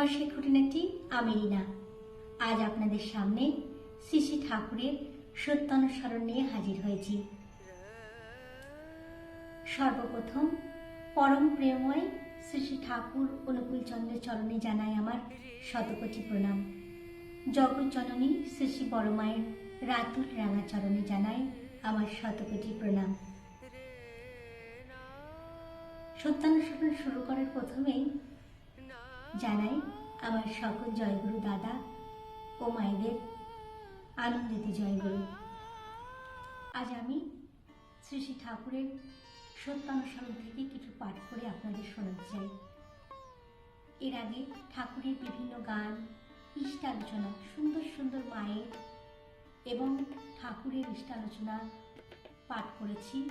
প্রবাসী খুঁটিনাটি আমি রিনা আজ আপনাদের সামনে শ্রী ঠাকুরের সত্যানুসরণ নিয়ে হাজির হয়েছি। সর্বপ্রথম পরম প্রেময় শ্রী ঠাকুর অনুকূল চন্দ্রের চরণে জানাই আমার শতকোটি প্রণাম। জগৎ জননী শ্রী শ্রী বড়মায়ের রাতুল রাঙা চরণে জানাই আমার শতকোটি প্রণাম। সত্যানুসরণ শুরু করার প্রথমেই জানাই আমার সকল জয়গুরু দাদা ও মায়েদের আনন্দিত জয়গুরু। আজ আমি শ্রী শ্রী ঠাকুরের সত্যানুসরণ থেকে কিছু পাঠ করে আপনাদের শোনাতে চাই। এর আগে ঠাকুরের বিভিন্ন গান, ইষ্টালোচনা, সুন্দর সুন্দর মায়ের এবং ঠাকুরের ইষ্টালোচনা পাঠ করেছি।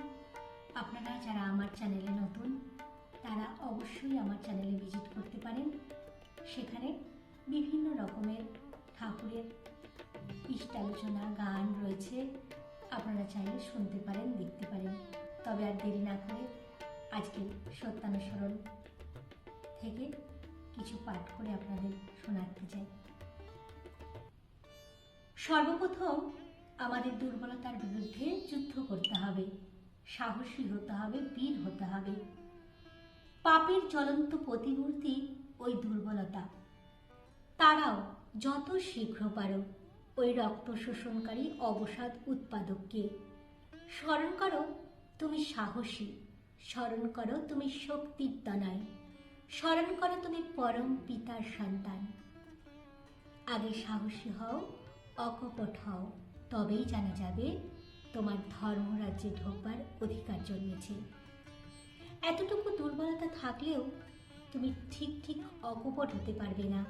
আপনারা যারা আমার চ্যানেলে নতুন তারা অবশ্যই আমার চ্যানেলে ভিজিট করতে পারেন। সেখানে বিভিন্ন রকমের ঠাকুরের ইষ্টালোচনা, গান রয়েছে। আপনারা চাইলে শুনতে পারেন, দেখতে পারেন। তবে আর দেরি না করে আজকে সত্যানুসরণ থেকে কিছু পাঠ করে আপনাদের শোনাতে চাই। সর্বপ্রথম আমাদের দুর্বলতার বিরুদ্ধে যুদ্ধ করতে হবে। সাহসী হতে হবে, বীর হতে হবে। পাপের জ্বলন্ত প্রতিমূর্তি ওই দুর্বলতা। তারাও যত শীঘ্র পারো ওই রক্ত শোষণকারী অবসাদ উৎপাদককে। স্মরণ করো, তুমি সাহসী। স্মরণ করো, তুমি শক্তির তনয় স্মরণ করো, তুমি পরম পিতার সন্তান। আগে সাহসী হও, অকপট হও, তবেই জানা যাবে তোমার ধর্মরাজ্যে ঢোকবার অধিকার জন্মেছে। এতটুকু দুর্বলতা থাকলেও তুমি ঠিক ঠিক অকপট হতে পারবে না।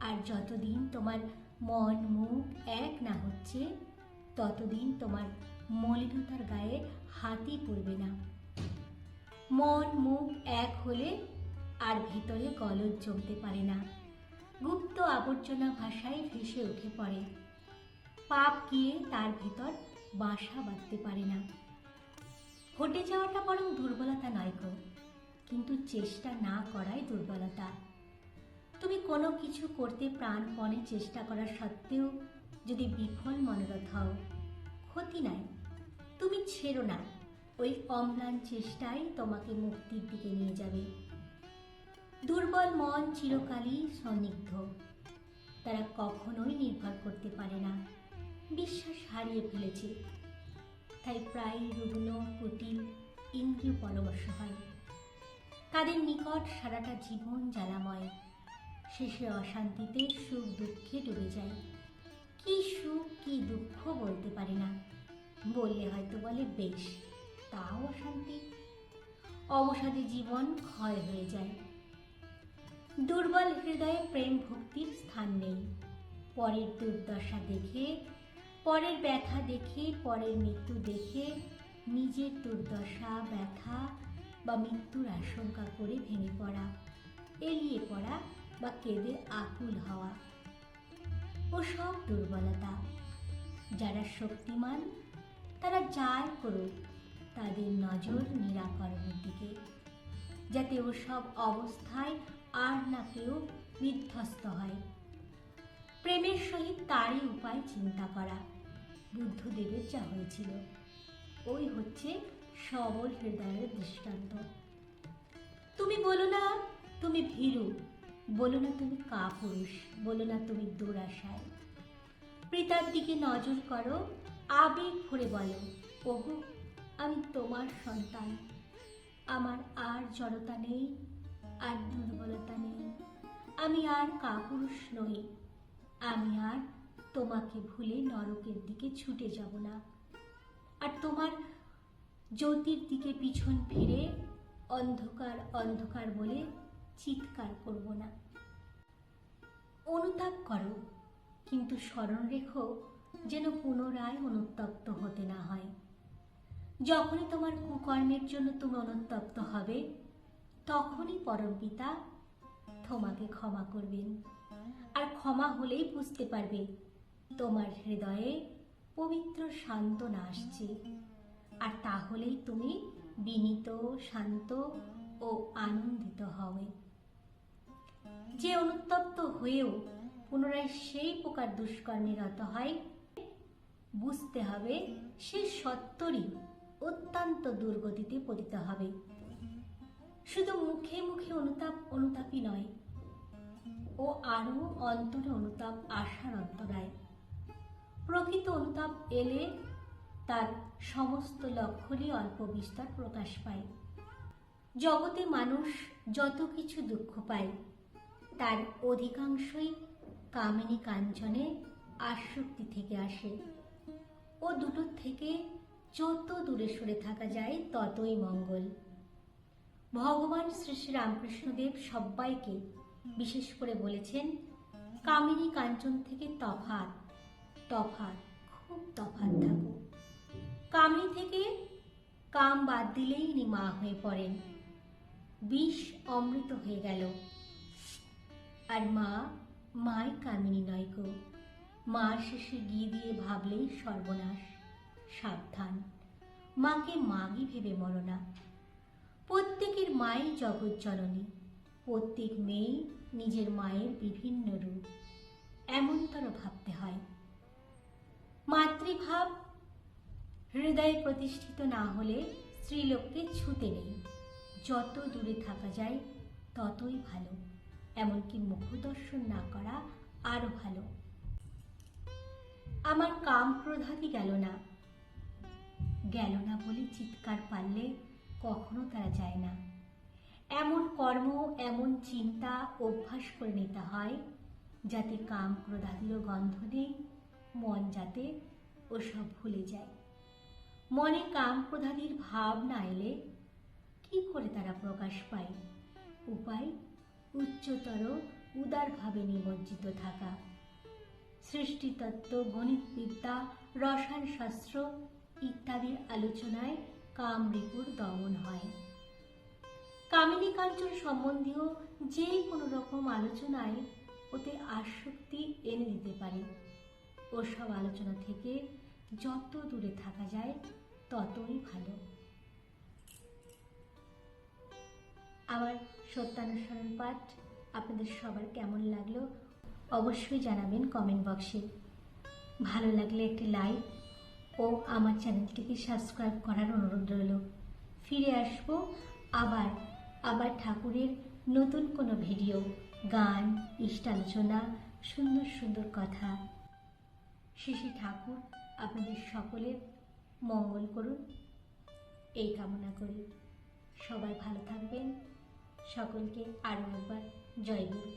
আর যতদিন তোমার মন, মুখ এক না হচ্ছে, ততদিন তোমার মলিনতার গায়ে হাতই পড়বে না। মন, মুখ এক হলে আর ভিতরে গলদ জমতে পারে না। গুপ্ত আবর্জনা ভাষায় ভেসে উঠে পড়ে। পাপ গিয়ে তার ভিতর বাসা বাঁধতে পারে না। ঘটে যাওয়াটা বরং দুর্বলতা নয় গো। কিন্তু চেষ্টা না করাই দুর্বলতা। তুমি কোনো কিছু করতে প্রাণপণে চেষ্টা করা সত্ত্বেও যদি বিফল মনোরথ হও, ক্ষতি নাই। তুমি ছেড়ো না। ওই অম্লান চেষ্টাই তোমাকে মুক্তির দিকে নিয়ে যাবে। দুর্বল মন চিরকালই সন্নিগ্ধ। তারা কখনোই নির্ভর করতে পারে না। বিশ্বাস হারিয়ে ফেলেছে। তাই প্রায় রুগ্ন, কুটিল, ইন্দ্রিয় পরবশ হয়। তাদের নিকট সারাটা জীবন জ্বালাময়। শেষে অশান্তিতে সুখ দুঃখে ডুবে যায়। কি সুখ, কি দুঃখ বলতে পারে না। বললে হয়তো বলে, বেশ, তাও অশান্তি। অবসাদে জীবন ক্ষয় হয়ে যায়। দুর্বল হৃদয়ে প্রেম ভক্তির স্থান নেই। পরের দুর্দশা দেখে পরের ব্যথা দেখে, পরের মৃত্যু দেখে, নিজের দুর্দশা, ব্যথা বা মৃত্যুর আশঙ্কা করে ভেঙে পড়া, এলিয়ে পড়া বা কেঁদে আকুল হওয়া। ও সব দুর্বলতা। যারা শক্তিমান, তারা যাই করুক, তাদের নজর নিরাকরণের দিকে, যাতে ওসব অবস্থায় আর না কেউ বিধ্বস্ত হয়। প্রেমের সহিত তারই উপায় চিন্তা করা। বুদ্ধদেবের যা হয়েছিল। ওই হচ্ছে সবল হৃদয়ের দৃষ্টান্ত। তুমি বলো না, তুমি ভীরু। বলো না তুমি কাপুরুষ। বলো না তুমি দুরাশায়। পিতার দিকে নজর করো, আবেগ ভরে বলো, ওগো, আমি তোমার সন্তান। আমার আর জড়তা নেই, আর দুর্বলতা নেই। আমি আর কাপুরুষ নই। আমি আর তোমাকে ভুলে নরকের দিকে ছুটে যাব না। আর তোমার জ্যোতির দিকে পিছন ফিরে অন্ধকার অন্ধকার বলে চিৎকার করব না। অনুতাপ করো, কিন্তু স্মরণ রেখো যেন পুনরায় অনুত্তপ্ত হতে না হয়। যখনই তোমার কুকর্মের জন্য তুমি অনুত্তপ্ত হবে, তখনই পরমপিতা তোমাকে ক্ষমা করবেন। আর ক্ষমা হলেই বুঝতে পারবে তোমার হৃদয়ে পবিত্র সান্ত্বনা আসছে। আর তাহলেই তুমি বিনীত, শান্ত ও আনন্দিত হবে। যে অনুতপ্ত হয়েও পুনরায় সেই প্রকার দুষ্কর্মে রত হয়, বুঝতে হবে সে সত্তরই অত্যন্ত দুর্গতিতে পতিত হবে। শুধু মুখে মুখে অনুতাপ, অনুতাপই নয়, ও আরও অন্তরে অনুতাপ আশার অন্তরায়। প্রকৃত অনুতাপ এলে তার সমস্ত লক্ষণই অল্প বিস্তর প্রকাশ পায়। জগতে মানুষ যত কিছু দুঃখ পায়, তার অধিকাংশই কামিনী কাঞ্চনে আসক্তি থেকে আসে ও দুটোর থেকে যত দূরে সরে থাকা যায়, ততই মঙ্গল। ভগবান শ্রী শ্রী রামকৃষ্ণদেব সবাইকে বিশেষ করে বলেছেন, কামিনী কাঞ্চন থেকে তফাত তফাত খুব তফাত থাকো। কামিনী থেকে কাম বাদ দিলেই ইনি মা হয়ে পড়েন। বিষ অমৃত হয়ে গেল। আর মা, মাই কামিনী নয় গো। মা শেষে গিয়ে দিয়ে ভাবলেই সর্বনাশ, সাবধান। মাকে মাগি ভেবে মরো না। প্রত্যেকের জগৎ জননী। প্রত্যেক মেয়ে নিজের মায়ের বিভিন্ন রূপ। এমনতর ভাবতে হয়। মাতৃভাব হৃদয়ে প্রতিষ্ঠিত না হলে স্ত্রীলোককে ছুতে নেই। যত দূরে থাকা যায়, ততই ভালো। এমনকি মুখদর্শন না করা আরও ভালো। আমার কাম ক্রোধাদি গেল না। গেল না বলে চিৎকার পারলে কখনো তারা যায় না। এমন কর্ম, এমন চিন্তা অভ্যাস করে নিতে হয়, যাতে কাম ক্রোধাদিরও গন্ধ নেই মন যাতে ওসব ভুলে যায়। মনে কাম ক্রোধাদির ভাব না এলে কি করে তারা প্রকাশ পায়? উপায়? উচ্চতর, উদারভাবে নিমজ্জিত থাকা। সৃষ্টিতত্ত্ব, গণিতবিদ্যা রসায়ন শাস্ত্র ইত্যাদির আলোচনায় কাম রিপুর দমন হয়। কামিনী কাঞ্চন সম্বন্ধীয় যে কোনো রকম আলোচনায় ওতে আসক্তি এনে দিতে পারে। ওসব আলোচনা থেকে যত দূরে থাকা যায়, ততই ভালো। আমার সত্যানুসরণ পাঠ আপনাদের সবার কেমন লাগল, অবশ্যই জানাবেন কমেন্ট বক্সে ভালো লাগলে একটি লাইক ও আমার চ্যানেলটিকে সাবস্ক্রাইব করার অনুরোধ রইল। ফিরে আসব আবার আবার ঠাকুরের নতুন কোনো ভিডিও গান, ইষ্টালোচনা, সুন্দর সুন্দর কথা। শিশি ঠাকুর, আপনাদের সকলের মঙ্গল করুন। এই কামনা করি। সবাই ভালো থাকবেন। সকলকে আরও একবার জয় গুরু।